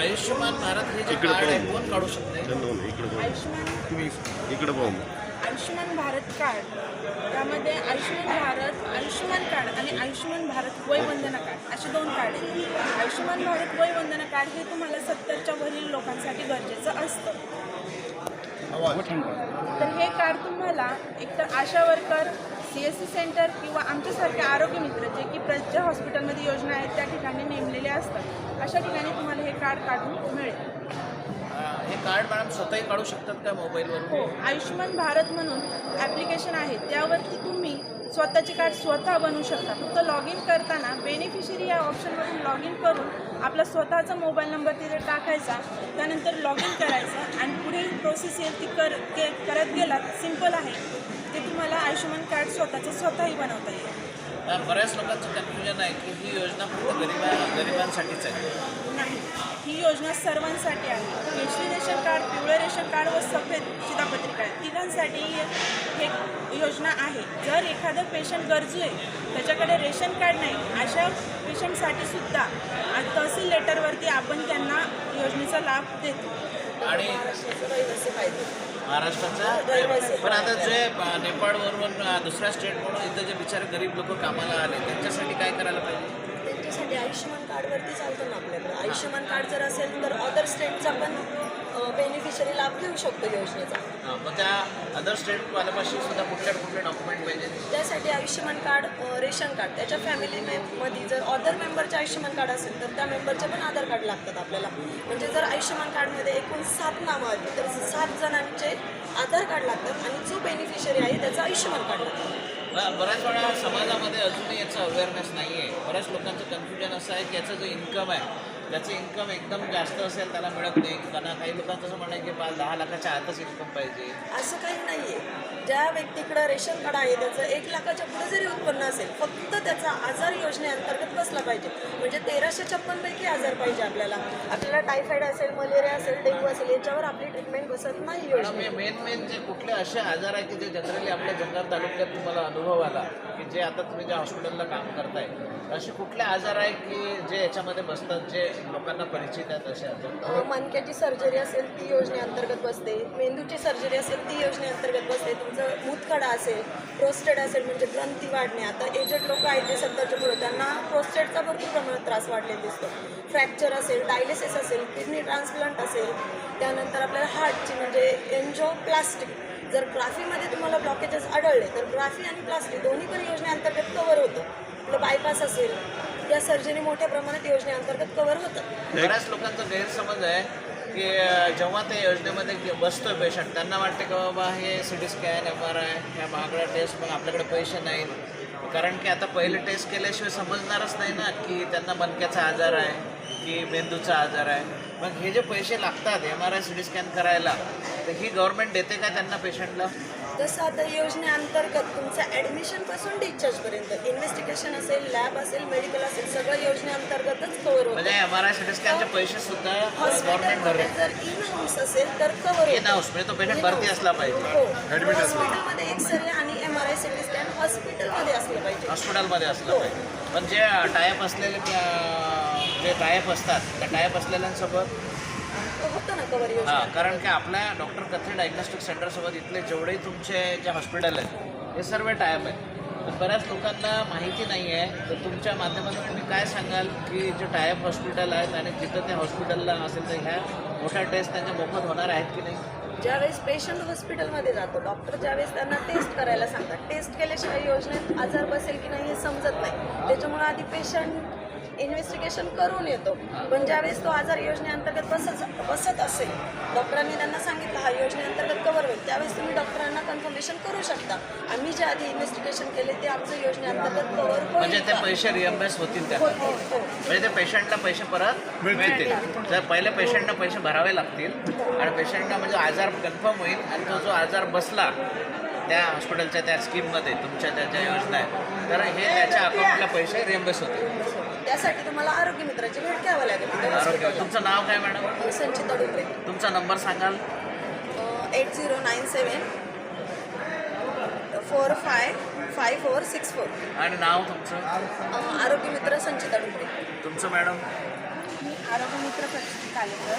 आयुष्यमान भारत हे जे इकडे कार्ड आहे पाहू. कोण काढू शकते चंदन इकडे पाहू आयुष्यमान इकडे पाहू. आयुष्यमान भारत कार्ड. त्यामध्ये आयुष्यमान भारत आयुष्यमान कार्ड आणि आयुष्यमान भारत वय वंदना कार्ड असे दोन कार्ड आहेत. आयुष्यमान भारत वय वंदना कार्ड हे तुम्हाला सत्तरच्या वरील लोकांसाठी गरजेचं असतं. तर हे कार्ड तुम्हाला एकतर Asha worker C S C centre किंवा आमच्यासारखे आरोग्य मित्र जे की प्रज्या हॉस्पिटलमध्ये योजना आहेत त्या ठिकाणी असतात. अशा ठिकाणी तुम्हाला हे कार्ड काढून मिळेल. हे कार्ड मॅडम स्वतःही काढू शकतात का मोबाईलवरून? हो आयुष्यमान भारत म्हणून ॲप्लिकेशन आहे. त्यावरती तुम्ही स्वतःचे कार्ड स्वतः बनवू शकता. फक्त लॉग इन करताना बेनिफिशरी या ऑप्शनमधून लॉग इन करून आपला स्वतःचा मोबाईल नंबर तिथे टाकायचा त्यानंतर लॉग इन करायचं आणि पुढील प्रोसेस येईल ती कर करत गेलात सिंपल आहे. ते तुम्हाला आयुष्यमान कार्ड स्वतःचं स्वतःही बनवता येईल. अं, बऱ्याच लोकांचं कन्फ्युजन आहे की ही योजना फक्त गरिबा गरिबांसाठीच आहे. नाही ही योजना सर्वांसाठी आहे. केशरी रेशन कार्ड पिवळे रेशन कार्ड व सफेद शिधापत्रिका कार्ड तिघांसाठी हे योजना आहे. जर एखादं पेशंट गरजू आहे त्याच्याकडे रेशन कार्ड नाही अशा पेशंटसाठी सुद्धा आज तहसील लेटरवरती आपण त्यांना योजनेचा लाभ देतो. आणि महाराष्ट्राचा. पण आता जे नेपाळवरून दुसऱ्या स्टेटवरून इथं जे बिचारे गरीब लोक कामाला आले त्यांच्यासाठी काय करायला पाहिजे? त्यांच्यासाठी आयुष्यमान कार्डवरती चालतं ना आपल्याकडे. आयुष्यमान कार्ड जर असेल तर अदर स्टेटचा पण बेनिफिशरी लाभ घेऊ शकतो योजनेचा. हां मग त्या अदर स्टेटवाल्यापाशी सुद्धा कुठल्या कुठले डॉक्युमेंट पाहिजे? त्यासाठी आयुष्यमान कार्ड अ, रेशन कार्ड त्याच्या फॅमिली मध्ये जर अदर मेंबरचे आयुष्यमान कार्ड असेल तर त्या मेंबरचे पण आधार कार्ड लागतात आपल्याला. म्हणजे जर आयुष्यमान कार्डमध्ये एकूण सात नावं आली तर सात जणांचे आधार कार्ड लागतात आणि जो बेनिफिशरी आहे त्याचं आयुष्यमान कार्ड लागतं. बऱ्याच वेळा समाजामध्ये अजूनही याचा अवेअरनेस नाही आहे बऱ्याच लोकांचं कन्फ्युजन असं आहे की याचं जो इन्कम आहे त्याचं इन्कम एकदम जास्त असेल त्याला मिळत नाही. त्यांना काही लोकांचं असं म्हणणं की पाच दहा लाखाच्या आतच इन्कम पाहिजे. असं काही नाही आहे ज्या व्यक्तीकडं रेशन कार्ड आहे त्याचं एक लाखाच्या पुढे जरी उत्पन्न असेल फक्त त्याचा आजार योजनेअंतर्गत बसला पाहिजे. म्हणजे तेराशे छप्पनपैकी आजार पाहिजे आपल्याला. आपल्याला टायफॉईड असेल मलेरिया असेल डेंग्यू असेल याच्यावर आपली ट्रीटमेंट बसत नाही योजने मेन मेन जे कुठले असे आजार आहे की जे जनरली आपल्या जंगार तालुक्यात तुम्हाला अनुभव आला की जे आता तुम्ही ज्या हॉस्पिटलला काम करताय असे कुठले आजार आहे की जे याच्यामध्ये बसतात जे लोकांना परिचित आहेत असे मणक्याची सर्जरी असेल ती योजनेअंतर्गत बसते. मेंदूची सर्जरी असेल ती योजनेअंतर्गत बसते. तुमचं मूतखडा असेल प्रोस्टेड असेल म्हणजे ग्रंथी वाढणे. आता एजेड लोक आहेत जे सत्तरच्या पुढे त्यांना प्रोस्टेडचा भरपूर प्रमाणात त्रास वाढलेला दिसतो. फ्रॅक्चर असेल डायलिसिस असेल किडनी ट्रान्सप्लांट असेल. त्यानंतर आपल्याला हार्टची म्हणजे एन्जिओप्लास्टिक जर ग्राफीमध्ये तुम्हाला ब्लॉकेजेस आढळले तर ग्राफी आणि प्लास्टिक दोन्ही पण योजनेअंतर्गत कव्हर होतं. आपलं बायपास असेल या सर्जरी मोठ्या प्रमाणात योजनेअंतर्गत कव्हर होतं. बऱ्याच लोकांचा गैरसमज आहे की जेव्हा ते योजनेमध्ये बसतोय पेशंट त्यांना वाटते की बाबा हे C T scan M R I ह्या महागड्या टेस्ट मग आपल्याकडे पैसे नाहीत. कारण की आता पहिले टेस्ट केल्याशिवाय समजणारच नाही ना की त्यांना मणक्याचा आजार आहे की मेंदूचा आजार आहे. मग हे जे पैसे लागतात M R I C T scan करायला तर ही गव्हर्नमेंट देते का त्यांना पेशंटला तसं आता योजनेअंतर्गत तुमचं ॲडमिशनपासून डिस्चार्जपर्यंत इन्व्हेस्टिगेशन असेल लॅब असेल मेडिकल असेल सगळं योजनेअंतर्गतच कव्हर म्हणजे होतं. एम आर आय सी स्कॅनचे पैसे सुद्धा गव्हर्नमेंट हॉस्पिटलमध्ये भरेल. जर इन हाऊस असेल तर कव्हर इन हाऊस म्हणजे तो पेशंट भरती असला पाहिजे. हो. हॉस्पिटलमध्ये एक्सरे आणि M R I C T scan हॉस्पिटलमध्ये असलं पाहिजे. हॉस्पिटलमध्ये असलं पाहिजे. पण जे टायप असलेले जे टायप असतात त्या टायप असलेल्यांसोबत होतं ना कव्हर हां योजना कारण की आपल्या डॉक्टर कथरी डायग्नोस्टिक सेंटरसोबत इथले जेवढेही तुमचे जे हॉस्पिटल आहेत हे सर्व टायप आहेत. तर बऱ्याच लोकांना माहिती नाही आहे तर तुमच्या माध्यमातून तुम्ही काय सांगाल की जे टायप हॉस्पिटल आहेत आणि जिथं त्या हॉस्पिटलला असेल तर ह्या मोठ्या टेस्ट त्यांच्या मोफत होणार आहेत की नाही? ज्यावेळेस पेशंट हॉस्पिटलमध्ये जातो डॉक्टर ज्यावेळेस त्यांना टेस्ट करायला सांगतात टेस्ट केल्याशिवाय योजनेत आजार बसेल की नाही हे समजत नाही. त्याच्यामुळे आधी पेशंट इन्व्हेस्टिगेशन करून येतो. पण ज्यावेळेस तो आजार योजनेअंतर्गत बसत बसत असेल डॉक्टरांनी त्यांना सांगितलं हा योजनेअंतर्गत कव्हर होईल. त्यावेळेस तुम्ही डॉक्टरांना कन्फर्मेशन करू शकता. आम्ही जे आधी इन्व्हेस्टिगेशन केले ते आमचं योजनेअंतर्गत कव्हर म्हणजे ते का? पैसे रिअम्बर्स होतील त्या हो, हो, हो. म्हणजे ते पेशंटला पैसे परत मिळतील. तर पहिले पेशंटला पैसे भरावे लागतील. आणि पेशंटला म्हणजे आजार कन्फर्म होईल. आणि तो जो आजार बसला त्या हॉस्पिटलच्या त्या स्कीममध्ये तुमच्या त्या ज्या योजना आहेत. तर हे त्याच्या अकाउंटला पैसे रिअम्बर्स होतील. त्यासाठी तुम्हाला आरोग्य मित्राची भेट घ्यावं लागेल. आरोग्य. तुमचं नाव काय मॅडम? संचिता डुबरे तुमचा नंबर सांगाल? Eight zero nine seven four five five four six four. आणि नाव तुमचं? आरोग्य मित्र संचिता डुबरे तुमचं मॅडम? मी आरोग्य मित्र Pratishthit Kalekar.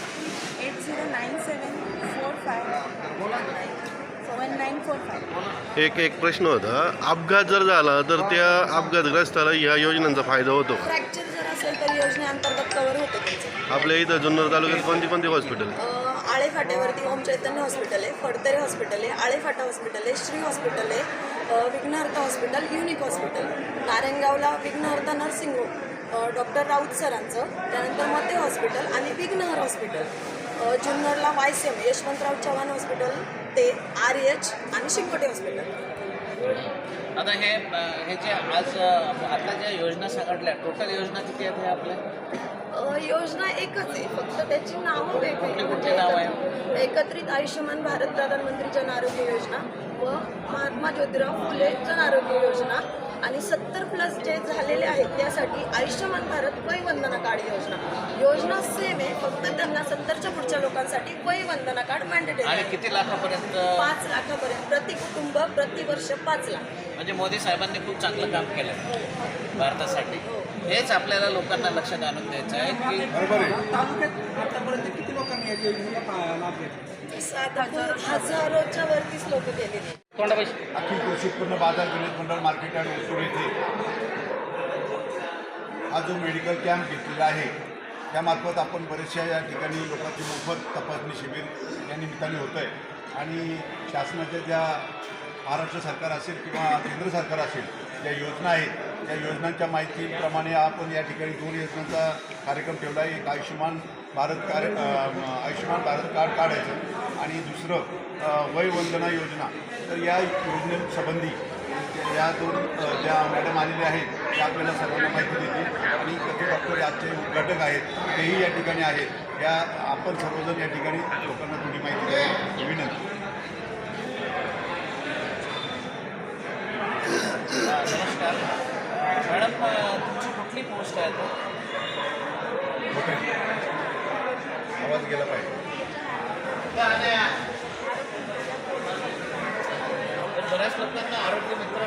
Eight zero nine seven four five one nine four five. एक एक प्रश्न होता. अपघात जर झाला तर त्या अपघातग्रस्ताला ह्या योजनांचा फायदा होतो का? फ्रॅक्चर असेल तर योजनेअंतर्गत कव्हर होतं आपल्या इथं जुन्नर तालुक्यात कोणती कोणती हॉस्पिटल अ, आळेफाट्यावरती ओम चैतन्य हॉस्पिटल आहे फडतरे हॉस्पिटल आहे आळेफाटा हॉस्पिटल आहे श्री हॉस्पिटल आहे अ, विघ्नहर्ता हॉस्पिटल युनिक हॉस्पिटल नारायणगावला विघ्नहर्ता नर्सिंग होम डॉक्टर राऊत सरांचं त्यानंतर मते हॉस्पिटल आणि विघ्नहर हॉस्पिटल अ, जुन्नरला वायसेम यशवंतराव चव्हाण हॉस्पिटल ते आर एच आणि शिंगोटे हॉस्पिटल आता हे हे जे आज आता ज्या योजना सांगितल्या टोटल योजना किती आहेत आपल्या? योजना एकच आहे. फक्त त्याची नावं वेगळी कुठली नावं आहे? एकत्रित आयुष्यमान भारत प्रधानमंत्री जन आरोग्य योजना व महात्मा ज्योतिराव फुले जन आरोग्य योजना. आणि सत्तर प्लस जे झालेले आहेत त्यासाठी आयुष्यमान भारत वय वंदना कार्ड योजना. योजना सेम आहे फक्त त्यांना सत्तरच्या पुढच्या लोकांसाठी वय वंदना कार्ड मॅन्डेटरी आणि किती लाखापर्यंत? पाच लाखापर्यंत. प्रति कुटुंब प्रति वर्ष पाच लाख. म्हणजे मोदी साहेबांनी खूप चांगलं काम केलं भारतासाठी. हेच आपल्याला लोकांना लक्षात आणून द्यायचं आहे की तालुक्यात आतापर्यंत किती लोकांनी या योजनेचा फा- लाभ घेतला? सात हजारोच्या वरतीच लोक गेलेले. अखिल कृषी उत्पन्न बाजार गणेश मंडळ मार्केट आणि ओसूर येथे हा जो मेडिकल कॅम्प घेतलेला आहे त्यामार्फत आपण बरेचशा या ठिकाणी लोकांची मोफत तपासणी शिबिर या निमित्ताने होतं आहे आणि शासनाच्या ज्या महाराष्ट्र सरकार असेल किंवा केंद्र सरकार असेल ज्या योजना आहेत त्या योजनांच्या माहितीप्रमाणे आपण या ठिकाणी दोन योजनांचा कार्यक्रम ठेवला आहे. एक आयुष्यमान भारत कार्य अ, आयुष्यमान भारत कार्ड काढायचं आणि दुसरं अ, वय वंदना योजना. तर या योजनेसंबंधी या दोन ज्या मॅडम आलेल्या आहेत त्या आपल्याला सर्वांना माहिती देतील. आणि कधी डॉक्टर आजचे उद्घाटक आहेत तेही या ठिकाणी आहेत. या आपण सर्वजण या ठिकाणी लोकांना थोडी माहिती द्यावी. विनंती नमस्कार. मॅडम तुमची कुठली पोस्ट आहे आवाज गेला पाहिजे. बऱ्याच लोकांना आरोग्य मित्र